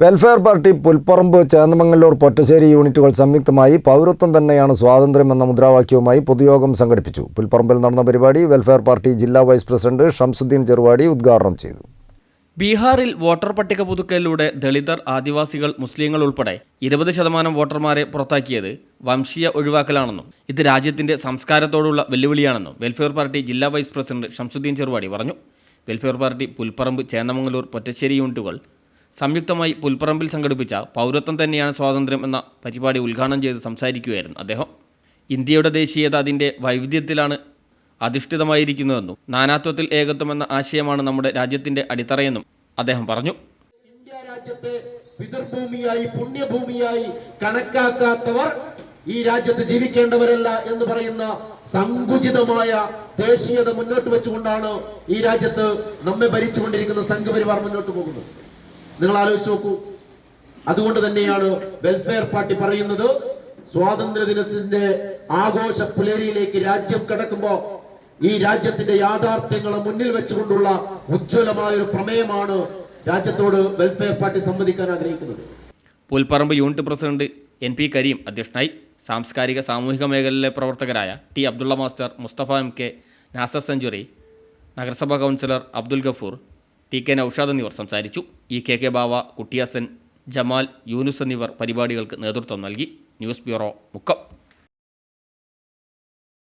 Welfare party Pulparamba Chennamangallur Pottassery യൂണിറ്റുകൾ സംയുക്തമായി പൗരത്വം തന്നെയാണ് സ്വാതന്ത്ര്യം എന്ന മുദ്രാവാക്യവുമായി പൊതുയോഗം സംഘടിപ്പിച്ചു. പുൽപ്പറമ്പിൽ നടന്ന പരിപാടി വെൽഫെയർ പാർട്ടി ജില്ലാ വൈസ് പ്രസിഡന്റ് ഷംസുദ്ദീൻ ചെറുവാടി ഉദ്ഘാടനം ചെയ്തു. ബീഹാറിൽ വോട്ടർ പട്ടിക പുതുക്കലിലൂടെ ദളിതർ ആദിവാസികൾ മുസ്ലിങ്ങൾ ഉൾപ്പെടെ ഇരുപത് ശതമാനം വോട്ടർമാരെ പുറത്താക്കിയത് വംശീയ ഒഴിവാക്കലാണെന്നും ഇത് രാജ്യത്തിന്റെ സംസ്കാരത്തോടുള്ള വെല്ലുവിളിയാണെന്നും വെൽഫെയർ പാർട്ടി ജില്ലാ വൈസ് പ്രസിഡന്റ് ഷംസുദ്ദീൻ ചെറുവാടി പറഞ്ഞു. വെൽഫെയർ പാർട്ടി പുൽപ്പറമ്പ് ചേന്നമംഗലൂർ പൊറ്റശ്ശേരി യൂണിറ്റുകൾ സംയുക്തമായി പുൽപ്പറമ്പിൽ സംഘടിപ്പിച്ച പൗരത്വം തന്നെയാണ് സ്വാതന്ത്ര്യം എന്ന പരിപാടി ഉദ്ഘാടനം ചെയ്ത് സംസാരിക്കുകയായിരുന്നു അദ്ദേഹം. ഇന്ത്യയുടെ ദേശീയത അതിന്റെ വൈവിധ്യത്തിലാണ് അധിഷ്ഠിതമായിരിക്കുന്നതെന്നും നാനാത്വത്തിൽ ഏകത്വം എന്ന ആശയമാണ് നമ്മുടെ രാജ്യത്തിന്റെ അടിത്തറയെന്നും അദ്ദേഹം പറഞ്ഞു. ഇന്ത്യ രാജ്യത്തെ പിതൃഭൂമിയായി പുണ്യഭൂമിയായി കണക്കാക്കാത്തവർ ഈ രാജ്യത്ത് ജീവിക്കേണ്ടവരല്ല എന്ന് പറയുന്ന സങ്കുചിതമായ ദേശീയത മുന്നോട്ട് വെച്ചുകൊണ്ടാണ് ഈ രാജ്യത്ത് നമ്മെ ഭരിച്ചുകൊണ്ടിരിക്കുന്ന സംഘപരിവാർ മുന്നോട്ട് പോകുന്നത്. നിങ്ങൾ ആലോചിച്ച് നോക്കൂ. അതുകൊണ്ട് തന്നെയാണ് വെൽഫെയർ പാർട്ടി പറയുന്നത് സ്വാതന്ത്ര്യ ദിനത്തിന്റെ ആഘോഷ പുലരിയിലേക്ക് രാജ്യം കടക്കുമ്പോ ഈ രാജ്യത്തിന്റെ യാഥാർത്ഥ്യങ്ങളെ മുന്നിൽ വെച്ചുകൊണ്ടുള്ള ഉജ്ജ്വലമായ ഒരു പ്രമേയമാണ് രാജ്യത്തോട് വെൽഫെയർ പാർട്ടി സംവദിക്കാൻ ആഗ്രഹിക്കുന്നത്. Pulparamba unit president N P Kareem അധ്യക്ഷനായി സാംസ്കാരിക സാമൂഹിക മേഖലയിലെ പ്രവർത്തകരായ T Abdulla master Mustafa M K Nasar century നഗരസഭാ councillor Abdul Gafoor T K Noushad എന്നിവർ സംസാരിച്ചു. E K K Bava Kuttiyasan Jamal Yunus എന്നിവർ പരിപാടികൾക്ക് നേതൃത്വം നൽകി. News bureau Mukkam.